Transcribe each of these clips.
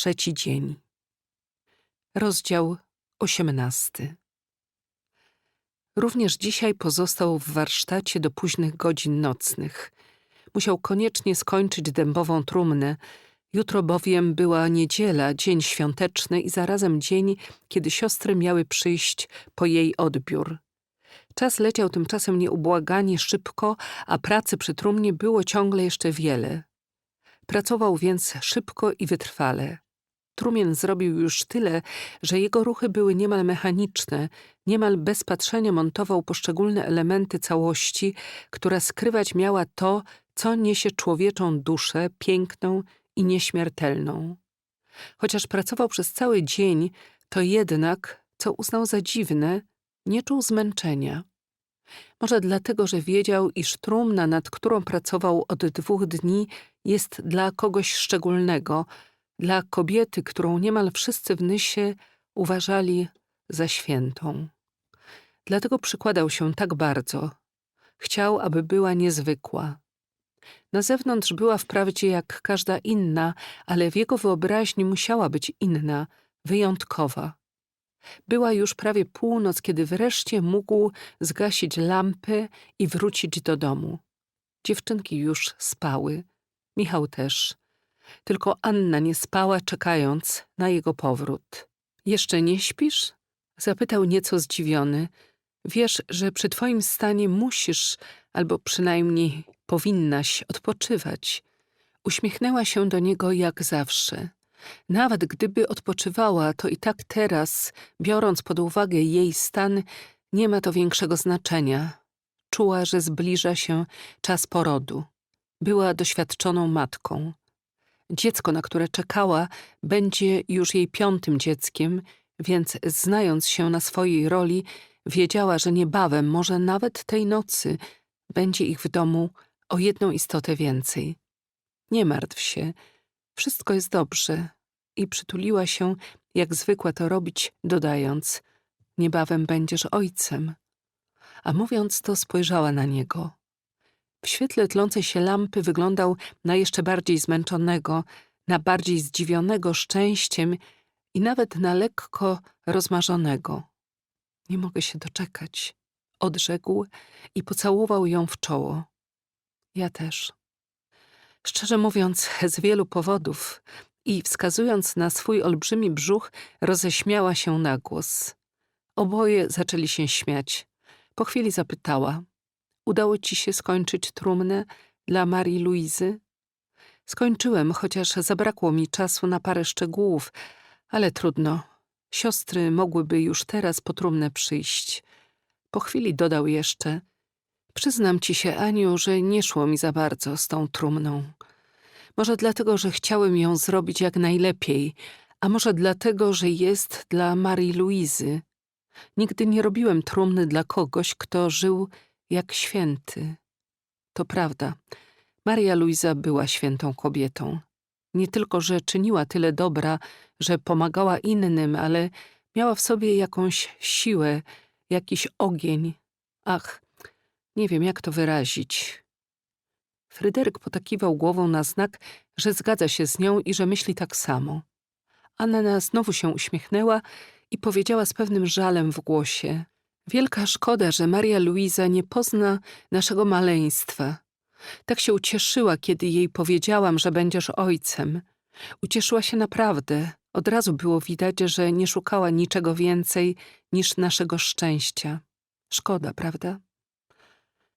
trzeci dzień. Rozdział osiemnasty. Również dzisiaj pozostał w warsztacie do późnych godzin nocnych. Musiał koniecznie skończyć dębową trumnę. Jutro bowiem była niedziela, dzień świąteczny i zarazem dzień, kiedy siostry miały przyjść po jej odbiór. Czas leciał tymczasem nieubłaganie szybko, a pracy przy trumnie było ciągle jeszcze wiele. Pracował więc szybko i wytrwale. Trumien zrobił już tyle, że jego ruchy były niemal mechaniczne, niemal bez patrzenia montował poszczególne elementy całości, która skrywać miała to, co niesie człowieczą duszę piękną i nieśmiertelną. Chociaż pracował przez cały dzień, to jednak, co uznał za dziwne, nie czuł zmęczenia. Może dlatego, że wiedział, iż trumna, nad którą pracował od dwóch dni, jest dla kogoś szczególnego, dla kobiety, którą niemal wszyscy w Nysie uważali za świętą. Dlatego przykładał się tak bardzo. Chciał, aby była niezwykła. Na zewnątrz była wprawdzie jak każda inna, ale w jego wyobraźni musiała być inna, wyjątkowa. Była już prawie północ, kiedy wreszcie mógł zgasić lampy i wrócić do domu. Dziewczynki już spały, Michał też. Tylko Anna nie spała, czekając na jego powrót. Jeszcze nie śpisz? Zapytał nieco zdziwiony. Wiesz, że przy twoim stanie musisz, albo przynajmniej powinnaś odpoczywać. Uśmiechnęła się do niego jak zawsze. Nawet gdyby odpoczywała, to i tak teraz, biorąc pod uwagę jej stan, nie ma to większego znaczenia. Czuła, że zbliża się czas porodu. Była doświadczoną matką. Dziecko, na które czekała, będzie już jej piątym dzieckiem, więc znając się na swojej roli, wiedziała, że niebawem, może nawet tej nocy, będzie ich w domu o jedną istotę więcej. Nie martw się, wszystko jest dobrze. I przytuliła się, jak zwykła to robić, dodając: Niebawem będziesz ojcem. A mówiąc to, spojrzała na niego. W świetle tlącej się lampy wyglądał na jeszcze bardziej zmęczonego, na bardziej zdziwionego szczęściem i nawet na lekko rozmarzonego. Nie mogę się doczekać, odrzekł i pocałował ją w czoło. Ja też. Szczerze mówiąc, z wielu powodów i wskazując na swój olbrzymi brzuch, roześmiała się na głos. Oboje zaczęli się śmiać. Po chwili zapytała: Udało ci się skończyć trumnę dla Marii Luizy? Skończyłem, chociaż zabrakło mi czasu na parę szczegółów, ale trudno. Siostry mogłyby już teraz po trumnę przyjść. Po chwili dodał jeszcze: Przyznam ci się, Aniu, że nie szło mi za bardzo z tą trumną. Może dlatego, że chciałem ją zrobić jak najlepiej, a może dlatego, że jest dla Marii Luizy. Nigdy nie robiłem trumny dla kogoś, kto żył jak święty. To prawda, Maria Luiza była świętą kobietą. Nie tylko, że czyniła tyle dobra, że pomagała innym, ale miała w sobie jakąś siłę, jakiś ogień. Ach, nie wiem, jak to wyrazić. Fryderyk potakiwał głową na znak, że zgadza się z nią i że myśli tak samo. Anna znowu się uśmiechnęła i powiedziała z pewnym żalem w głosie: Wielka szkoda, że Maria Luiza nie pozna naszego maleństwa. Tak się ucieszyła, kiedy jej powiedziałam, że będziesz ojcem. Ucieszyła się naprawdę. Od razu było widać, że nie szukała niczego więcej niż naszego szczęścia. Szkoda, prawda?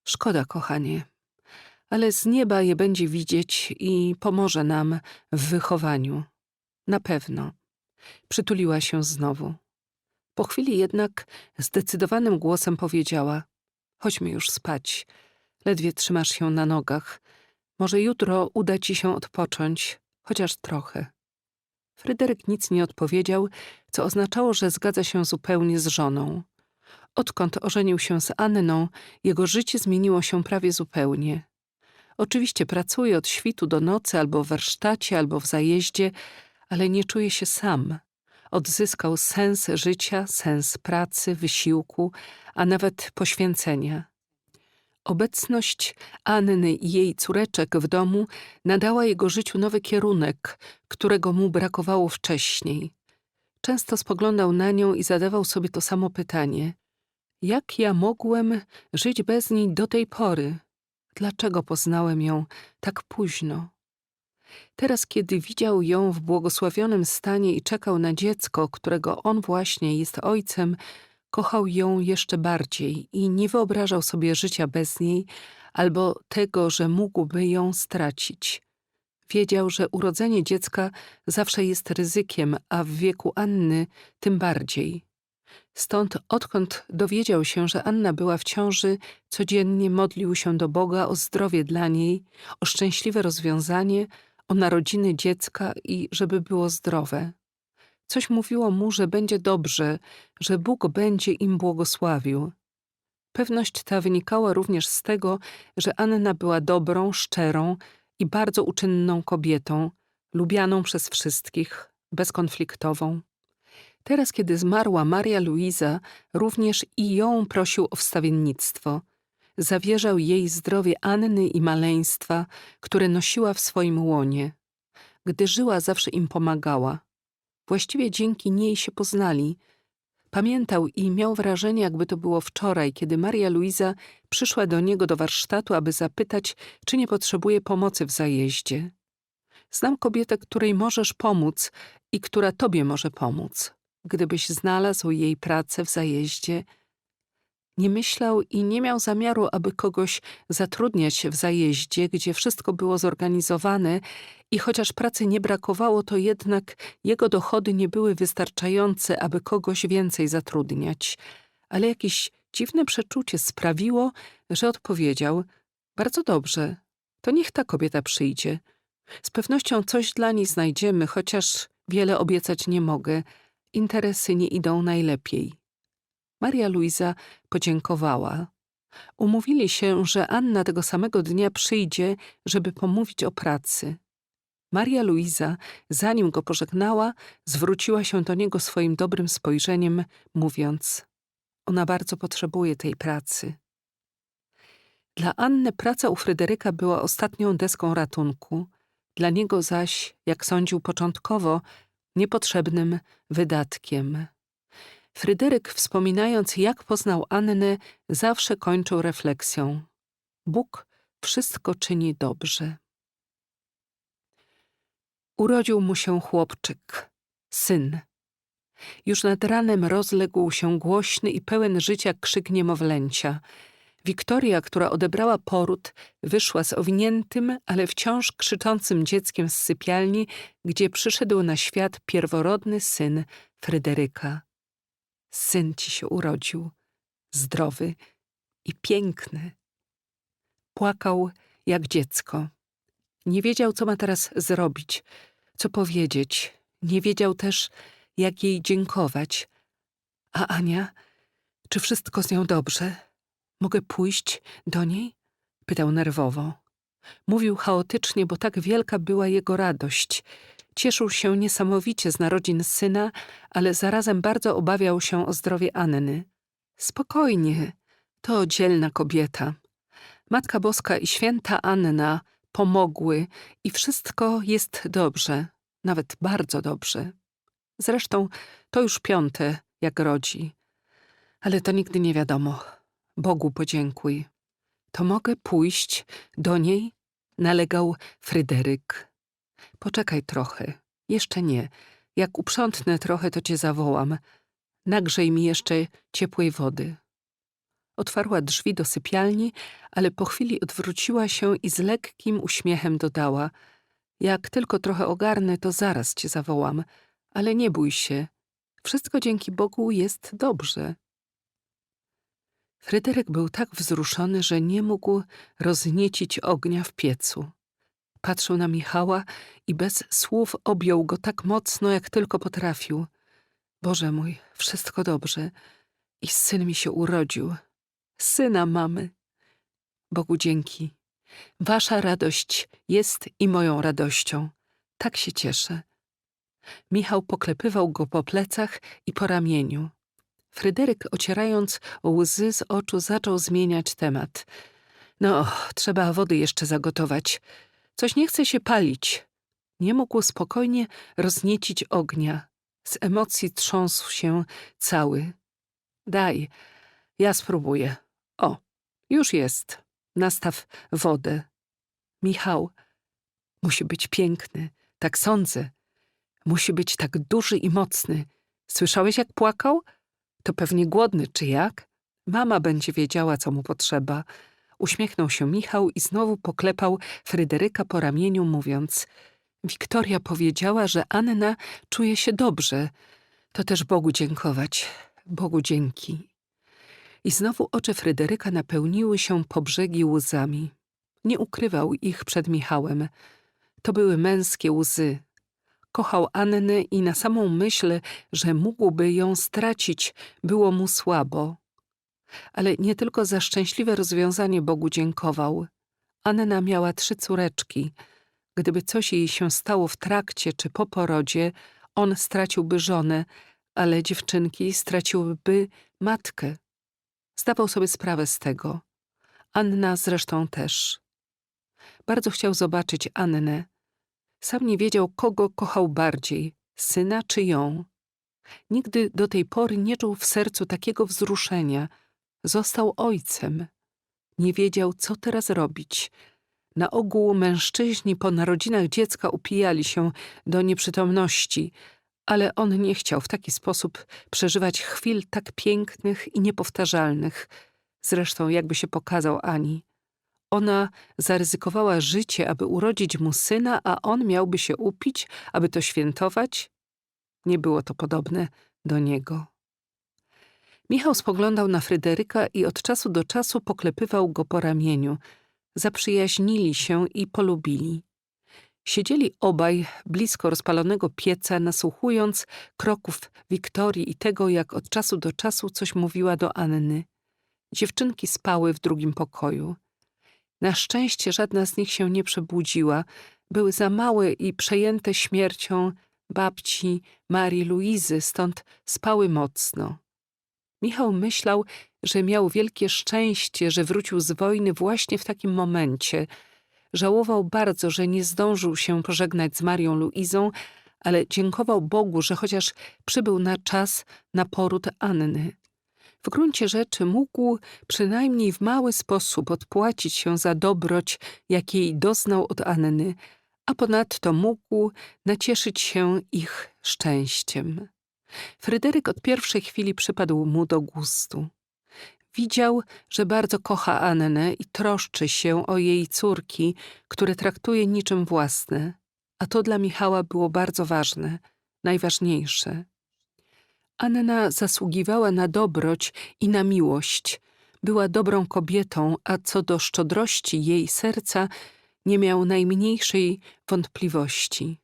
Szkoda, kochanie ale z nieba je będzie widzieć i pomoże nam w wychowaniu. Na pewno. Przytuliła się znowu. Po chwili jednak zdecydowanym głosem powiedziała: Chodźmy już spać. Ledwie trzymasz się na nogach. Może jutro uda ci się odpocząć, chociaż trochę. Fryderyk nic nie odpowiedział, co oznaczało, że zgadza się zupełnie z żoną. Odkąd ożenił się z Anną, jego życie zmieniło się prawie zupełnie. Oczywiście pracuje od świtu do nocy albo w warsztacie, albo w zajeździe, ale nie czuje się sam. Odzyskał sens życia, sens pracy, wysiłku, a nawet poświęcenia. Obecność Anny i jej córeczek w domu nadała jego życiu nowy kierunek, którego mu brakowało wcześniej. Często spoglądał na nią i zadawał sobie to samo pytanie: Jak ja mogłem żyć bez niej do tej pory? Dlaczego poznałem ją tak późno? Teraz, kiedy widział ją w błogosławionym stanie i czekał na dziecko, którego on właśnie jest ojcem, kochał ją jeszcze bardziej i nie wyobrażał sobie życia bez niej albo tego, że mógłby ją stracić. Wiedział, że urodzenie dziecka zawsze jest ryzykiem, a w wieku Anny tym bardziej. Stąd, odkąd dowiedział się, że Anna była w ciąży, codziennie modlił się do Boga o zdrowie dla niej, o szczęśliwe rozwiązanie, o narodziny dziecka i żeby było zdrowe. Coś mówiło mu, że będzie dobrze, że Bóg będzie im błogosławił. Pewność ta wynikała również z tego, że Anna była dobrą, szczerą i bardzo uczynną kobietą, lubianą przez wszystkich, bezkonfliktową. Teraz, kiedy zmarła Maria Luiza, również i ją prosił o wstawiennictwo. Zawierzał jej zdrowie Anny i maleństwa, które nosiła w swoim łonie. Gdy żyła, zawsze im pomagała. Właściwie dzięki niej się poznali. Pamiętał i miał wrażenie, jakby to było wczoraj, kiedy Maria Luiza przyszła do niego do warsztatu, aby zapytać, czy nie potrzebuje pomocy w zajeździe. Znam kobietę, której możesz pomóc i która tobie może pomóc. Gdybyś znalazł jej pracę w zajeździe, nie myślał i nie miał zamiaru, aby kogoś zatrudniać w zajeździe, gdzie wszystko było zorganizowane i chociaż pracy nie brakowało, to jednak jego dochody nie były wystarczające, aby kogoś więcej zatrudniać. Ale jakieś dziwne przeczucie sprawiło, że odpowiedział: Bardzo dobrze, to niech ta kobieta przyjdzie. Z pewnością coś dla niej znajdziemy, chociaż wiele obiecać nie mogę. Interesy nie idą najlepiej. Maria Luiza podziękowała. Umówili się, że Anna tego samego dnia przyjdzie, żeby pomówić o pracy. Maria Luiza, zanim go pożegnała, zwróciła się do niego swoim dobrym spojrzeniem, mówiąc: Ona bardzo potrzebuje tej pracy. Dla Anny praca u Fryderyka była ostatnią deską ratunku, dla niego zaś, jak sądził początkowo, niepotrzebnym wydatkiem. Fryderyk, wspominając, jak poznał Annę, zawsze kończył refleksją: Bóg wszystko czyni dobrze. Urodził mu się chłopczyk, syn. Już nad ranem rozległ się głośny i pełen życia krzyk niemowlęcia. Wiktoria, która odebrała poród, wyszła z owiniętym, ale wciąż krzyczącym dzieckiem z sypialni, gdzie przyszedł na świat pierworodny syn Fryderyka. Syn ci się urodził, zdrowy i piękny. Płakał jak dziecko. Nie wiedział, co ma teraz zrobić, co powiedzieć. Nie wiedział też, jak jej dziękować. A Ania, czy wszystko z nią dobrze? Mogę pójść do niej? Pytał nerwowo. Mówił chaotycznie, bo tak wielka była jego radość. Cieszył się niesamowicie z narodzin syna, ale zarazem bardzo obawiał się o zdrowie Anny. Spokojnie, to dzielna kobieta. Matka Boska i święta Anna pomogły i wszystko jest dobrze, nawet bardzo dobrze. Zresztą to już piąte, jak rodzi. Ale to nigdy nie wiadomo. Bogu podziękuj. To mogę pójść do niej? Nalegał Fryderyk. Poczekaj trochę. Jeszcze nie. Jak uprzątnę trochę, to cię zawołam. Nagrzej mi jeszcze ciepłej wody. Otwarła drzwi do sypialni, ale po chwili odwróciła się i z lekkim uśmiechem dodała: Jak tylko trochę ogarnę, to zaraz cię zawołam, ale nie bój się. Wszystko dzięki Bogu jest dobrze. Fryderyk był tak wzruszony, że nie mógł rozniecić ognia w piecu. Patrzył na Michała i bez słów objął go tak mocno, jak tylko potrafił. Boże mój, wszystko dobrze. I syn mi się urodził. Syna mamy. Bogu dzięki. Wasza radość jest i moją radością. Tak się cieszę. Michał poklepywał go po plecach i po ramieniu. Fryderyk, ocierając łzy z oczu, zaczął zmieniać temat. No, trzeba wody jeszcze zagotować. Coś nie chce się palić. Nie mógł spokojnie rozniecić ognia. Z emocji trząsł się cały. Daj, ja spróbuję. O, już jest. Nastaw wodę. Michał, musi być piękny, tak sądzę. Musi być tak duży i mocny. Słyszałeś, jak płakał? To pewnie głodny, czy jak? Mama będzie wiedziała, co mu potrzeba. Uśmiechnął się Michał i znowu poklepał Fryderyka po ramieniu, mówiąc: Wiktoria powiedziała, że Anna czuje się dobrze. To też Bogu dziękować. Bogu dzięki. I znowu oczy Fryderyka napełniły się po brzegi łzami. Nie ukrywał ich przed Michałem. To były męskie łzy. Kochał Annę i na samą myśl, że mógłby ją stracić, było mu słabo. Ale nie tylko za szczęśliwe rozwiązanie Bogu dziękował. Anna miała trzy córeczki. Gdyby coś jej się stało w trakcie czy po porodzie, on straciłby żonę, ale dziewczynki straciłyby matkę. Zdawał sobie sprawę z tego. Anna zresztą też. Bardzo chciał zobaczyć Annę. Sam nie wiedział, kogo kochał bardziej, syna czy ją. Nigdy do tej pory nie czuł w sercu takiego wzruszenia. Został ojcem. Nie wiedział, co teraz robić. Na ogół mężczyźni po narodzinach dziecka upijali się do nieprzytomności, ale on nie chciał w taki sposób przeżywać chwil tak pięknych i niepowtarzalnych. Zresztą, jakby się pokazał Ani. Ona zaryzykowała życie, aby urodzić mu syna, a on miałby się upić, aby to świętować? Nie było to podobne do niego. Michał spoglądał na Fryderyka i od czasu do czasu poklepywał go po ramieniu. Zaprzyjaźnili się i polubili. Siedzieli obaj blisko rozpalonego pieca, nasłuchując kroków Wiktorii i tego, jak od czasu do czasu coś mówiła do Anny. Dziewczynki spały w drugim pokoju. Na szczęście żadna z nich się nie przebudziła. Były za małe i przejęte śmiercią babci Marii Luizy, stąd spały mocno. Michał myślał, że miał wielkie szczęście, że wrócił z wojny właśnie w takim momencie. Żałował bardzo, że nie zdążył się pożegnać z Marią Luizą, ale dziękował Bogu, że chociaż przybył na czas na poród Anny. W gruncie rzeczy mógł przynajmniej w mały sposób odpłacić się za dobroć, jakiej doznał od Anny, a ponadto mógł nacieszyć się ich szczęściem. Fryderyk od pierwszej chwili przypadł mu do gustu. Widział, że bardzo kocha Annę i troszczy się o jej córki, które traktuje niczym własne, a to dla Michała było bardzo ważne, najważniejsze. Anna zasługiwała na dobroć i na miłość. Była dobrą kobietą, a co do szczodrości jej serca nie miał najmniejszej wątpliwości.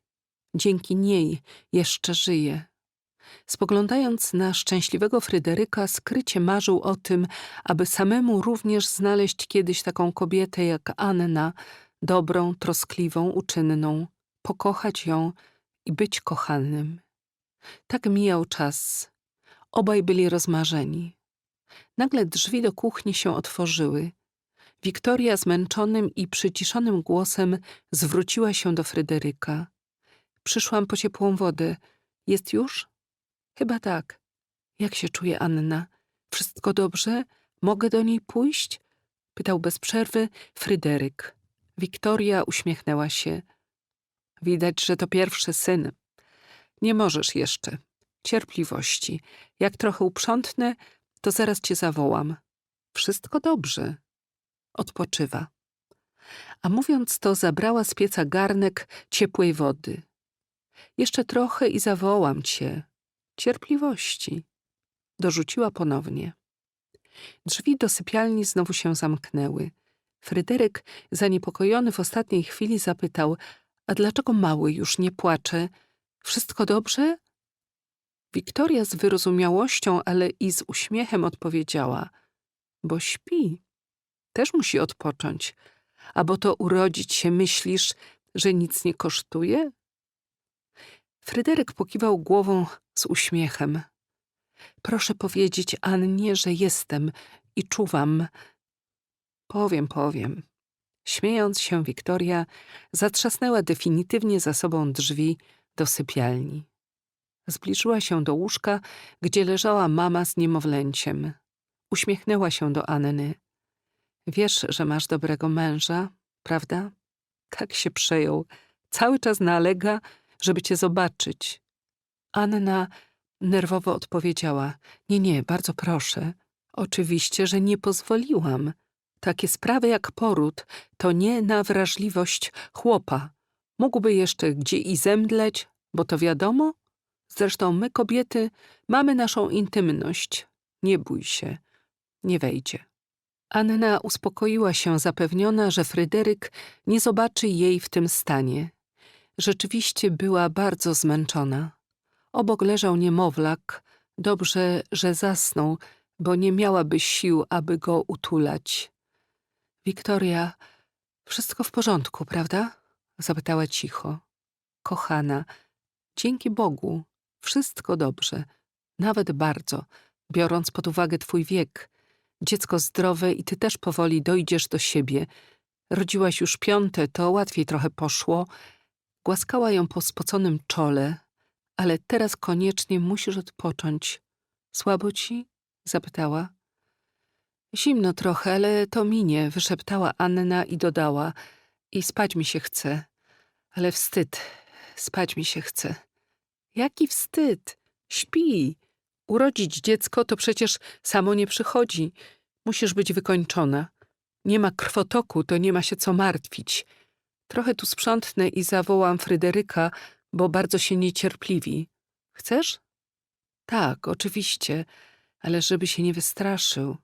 Dzięki niej jeszcze żyje. Spoglądając na szczęśliwego Fryderyka, skrycie marzył o tym, aby samemu również znaleźć kiedyś taką kobietę jak Anna, dobrą, troskliwą, uczynną, pokochać ją i być kochanym. Tak mijał czas. Obaj byli rozmarzeni. Nagle drzwi do kuchni się otworzyły. Wiktoria zmęczonym i przyciszonym głosem zwróciła się do Fryderyka. Przyszłam po ciepłą wodę. Jest już? Chyba tak. Jak się czuje Anna? Wszystko dobrze? Mogę do niej pójść? Pytał bez przerwy Fryderyk. Wiktoria uśmiechnęła się. Widać, że to pierwszy syn. Nie możesz jeszcze. Cierpliwości. Jak trochę uprzątnę, to zaraz cię zawołam. Wszystko dobrze. Odpoczywa. A mówiąc to, zabrała z pieca garnek ciepłej wody. Jeszcze trochę i zawołam cię. Cierpliwości. Dorzuciła ponownie. Drzwi do sypialni znowu się zamknęły. Fryderyk, zaniepokojony w ostatniej chwili, zapytał: A dlaczego mały już nie płacze? Wszystko dobrze? Wiktoria z wyrozumiałością, ale i z uśmiechem odpowiedziała: Bo śpi. Też musi odpocząć. A bo to urodzić się myślisz, że nic nie kosztuje? Fryderyk pokiwał głową z uśmiechem. Proszę powiedzieć Annie, że jestem i czuwam. Powiem, powiem. Śmiejąc się, Wiktoria zatrzasnęła definitywnie za sobą drzwi do sypialni. Zbliżyła się do łóżka, gdzie leżała mama z niemowlęciem. Uśmiechnęła się do Anny. Wiesz, że masz dobrego męża, prawda? Tak się przejął. Cały czas nalega, żeby cię zobaczyć. Anna nerwowo odpowiedziała: Nie, nie, bardzo proszę. Oczywiście, że nie pozwoliłam. Takie sprawy jak poród to nie na wrażliwość chłopa. Mógłby jeszcze gdzie i zemdleć, bo to wiadomo. Zresztą my, kobiety, mamy naszą intymność. Nie bój się, nie wejdzie. Anna uspokoiła się zapewniona, że Fryderyk nie zobaczy jej w tym stanie. Rzeczywiście była bardzo zmęczona. Obok leżał niemowlak. Dobrze, że zasnął, bo nie miałaby sił, aby go utulać. Wiktoria, wszystko w porządku, prawda? Zapytała cicho. Kochana, dzięki Bogu, wszystko dobrze, nawet bardzo, biorąc pod uwagę twój wiek. Dziecko zdrowe i ty też powoli dojdziesz do siebie. Rodziłaś już piąte, to łatwiej trochę poszło. Głaskała ją po spoconym czole, ale teraz koniecznie musisz odpocząć. Słabo ci? zapytała. Zimno trochę, ale to minie, wyszeptała Anna i dodała. I spać mi się chce. Ale wstyd, spać mi się chce. Jaki wstyd? Śpi. Urodzić dziecko to przecież samo nie przychodzi. Musisz być wykończona. Nie ma krwotoku, to nie ma się co martwić. Trochę tu sprzątnę i zawołam Fryderyka, bo bardzo się niecierpliwi. Chcesz? Tak, oczywiście, ale żeby się nie wystraszył.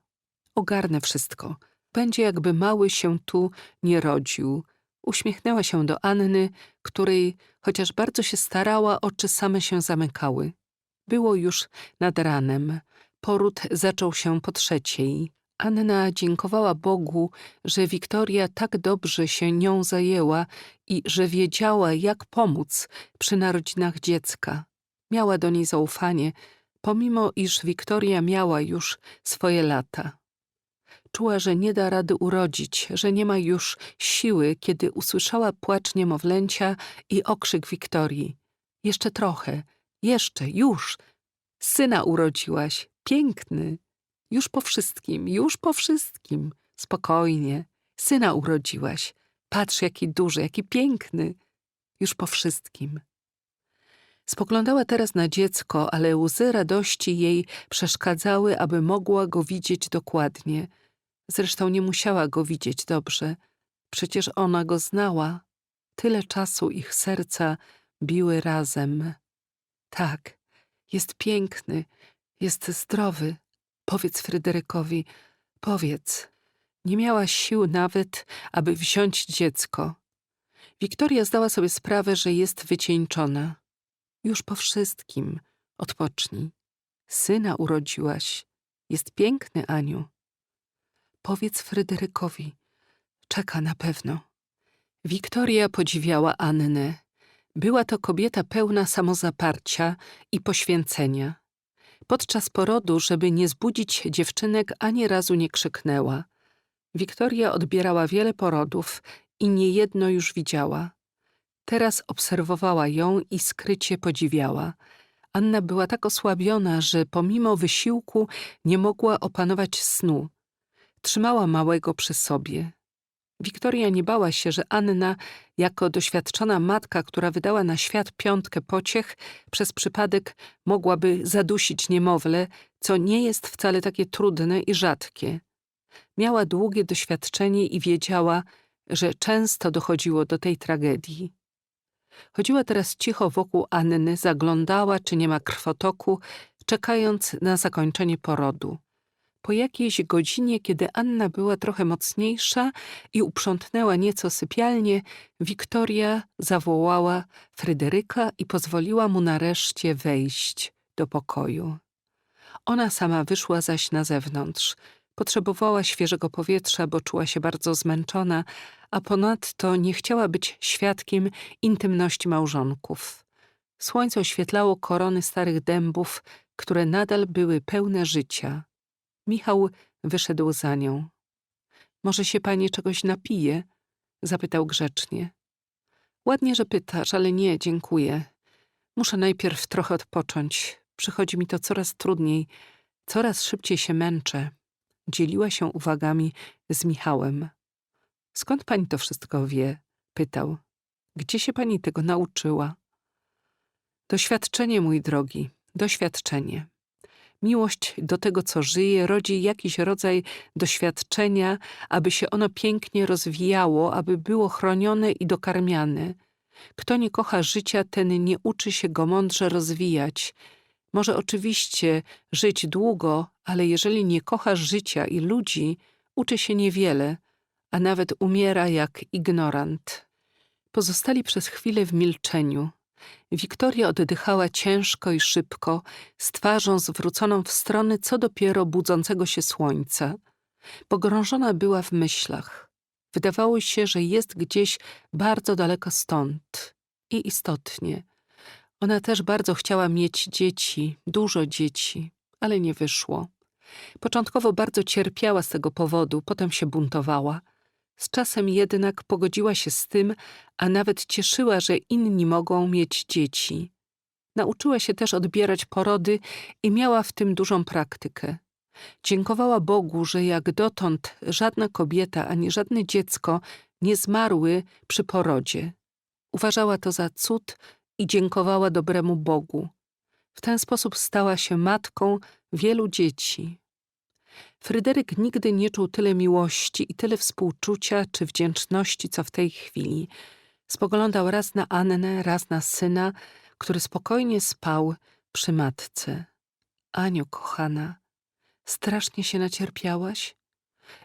Ogarnę wszystko. Będzie jakby mały się tu nie rodził. Uśmiechnęła się do Anny, której, chociaż bardzo się starała, oczy same się zamykały. Było już nad ranem. Poród zaczął się po trzeciej. Anna dziękowała Bogu, że Wiktoria tak dobrze się nią zajęła i że wiedziała, jak pomóc przy narodzinach dziecka. Miała do niej zaufanie, pomimo iż Wiktoria miała już swoje lata. Czuła, że nie da rady urodzić, że nie ma już siły, kiedy usłyszała płacz niemowlęcia i okrzyk Wiktorii. Jeszcze trochę, jeszcze, już. Syna urodziłaś, piękny. Już po wszystkim, już po wszystkim. Spokojnie. Syna urodziłaś. Patrz, jaki duży, jaki piękny. Już po wszystkim. Spoglądała teraz na dziecko, ale łzy radości jej przeszkadzały, aby mogła go widzieć dokładnie. Zresztą nie musiała go widzieć dobrze. Przecież ona go znała. Tyle czasu ich serca biły razem. Tak, jest piękny, jest zdrowy. Powiedz Fryderykowi, powiedz. Nie miała sił nawet, aby wziąć dziecko. Wiktoria zdała sobie sprawę, że jest wycieńczona. Już po wszystkim. Odpocznij. Syna urodziłaś. Jest piękny, Aniu. Powiedz Fryderykowi. Czeka na pewno. Wiktoria podziwiała Annę. Była to kobieta pełna samozaparcia i poświęcenia. Podczas porodu, żeby nie zbudzić dziewczynek, ani razu nie krzyknęła. Wiktoria odbierała wiele porodów i niejedno już widziała. Teraz obserwowała ją i skrycie podziwiała. Anna była tak osłabiona, że pomimo wysiłku nie mogła opanować snu. Trzymała małego przy sobie. Wiktoria nie bała się, że Anna, jako doświadczona matka, która wydała na świat piątkę pociech, przez przypadek mogłaby zadusić niemowlę, co nie jest wcale takie trudne i rzadkie. Miała długie doświadczenie i wiedziała, że często dochodziło do tej tragedii. Chodziła teraz cicho wokół Anny, zaglądała, czy nie ma krwotoku, czekając na zakończenie porodu. Po jakiejś godzinie, kiedy Anna była trochę mocniejsza i uprzątnęła nieco sypialnię, Wiktoria zawołała Fryderyka i pozwoliła mu nareszcie wejść do pokoju. Ona sama wyszła zaś na zewnątrz. Potrzebowała świeżego powietrza, bo czuła się bardzo zmęczona, a ponadto nie chciała być świadkiem intymności małżonków. Słońce oświetlało korony starych dębów, które nadal były pełne życia. Michał wyszedł za nią. Może się pani czegoś napije? Zapytał grzecznie. Ładnie, że pytasz, ale nie, dziękuję. Muszę najpierw trochę odpocząć. Przychodzi mi to coraz trudniej, coraz szybciej się męczę. Dzieliła się uwagami z Michałem. Skąd pani to wszystko wie? pytał. Gdzie się pani tego nauczyła? Doświadczenie, mój drogi, doświadczenie. Miłość do tego, co żyje, rodzi jakiś rodzaj doświadczenia, aby się ono pięknie rozwijało, aby było chronione i dokarmiane. Kto nie kocha życia, ten nie uczy się go mądrze rozwijać. Może oczywiście żyć długo, ale jeżeli nie kochasz życia i ludzi, uczy się niewiele, a nawet umiera jak ignorant. Pozostali przez chwilę w milczeniu. Wiktoria oddychała ciężko i szybko, z twarzą zwróconą w stronę co dopiero budzącego się słońca. Pogrążona była w myślach. Wydawało się, że jest gdzieś bardzo daleko stąd. I istotnie. Ona też bardzo chciała mieć dzieci, dużo dzieci, ale nie wyszło. Początkowo bardzo cierpiała z tego powodu, potem się buntowała. Z czasem jednak pogodziła się z tym, a nawet cieszyła, że inni mogą mieć dzieci. Nauczyła się też odbierać porody i miała w tym dużą praktykę. Dziękowała Bogu, że jak dotąd żadna kobieta ani żadne dziecko nie zmarły przy porodzie. Uważała to za cud i dziękowała dobremu Bogu. W ten sposób stała się matką wielu dzieci. Fryderyk nigdy nie czuł tyle miłości i tyle współczucia czy wdzięczności, co w tej chwili. Spoglądał raz na Annę, raz na syna, który spokojnie spał przy matce. Aniu, kochana, strasznie się nacierpiałaś?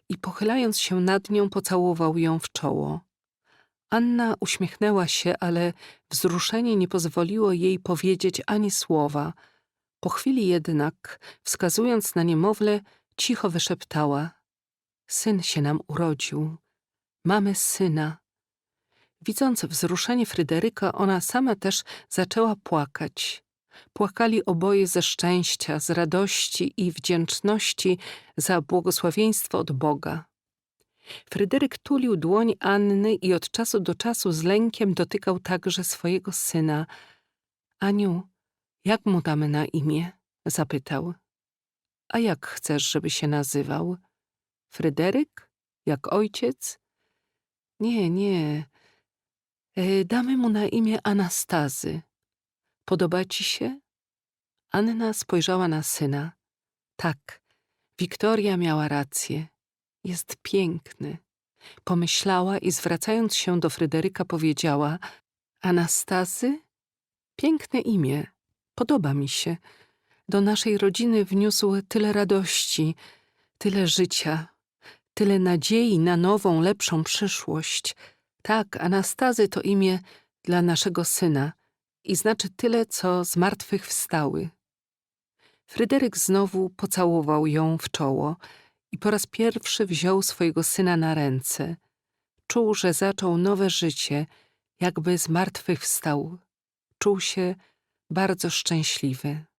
I pochylając się nad nią, pocałował ją w czoło. Anna uśmiechnęła się, ale wzruszenie nie pozwoliło jej powiedzieć ani słowa. Po chwili jednak, wskazując na niemowlę, cicho wyszeptała: Syn się nam urodził. Mamy syna. Widząc wzruszenie Fryderyka, ona sama też zaczęła płakać. Płakali oboje ze szczęścia, z radości i wdzięczności za błogosławieństwo od Boga. Fryderyk tulił dłoń Anny i od czasu do czasu z lękiem dotykał także swojego syna. Aniu, jak mu damy na imię? zapytał. A jak chcesz, żeby się nazywał? Fryderyk? Jak ojciec? Nie, nie. E, damy mu na imię Anastazy. Podoba ci się? Anna spojrzała na syna. Tak, Wiktoria miała rację. Jest piękny. Pomyślała i zwracając się do Fryderyka powiedziała Anastazy? Piękne imię. Podoba mi się. Do naszej rodziny wniósł tyle radości, tyle życia, tyle nadziei na nową, lepszą przyszłość. Tak, Anastazy to imię dla naszego syna i znaczy tyle, co zmartwychwstały. Fryderyk znowu pocałował ją w czoło i po raz pierwszy wziął swojego syna na ręce. Czuł, że zaczął nowe życie, jakby zmartwychwstał. Czuł się bardzo szczęśliwy.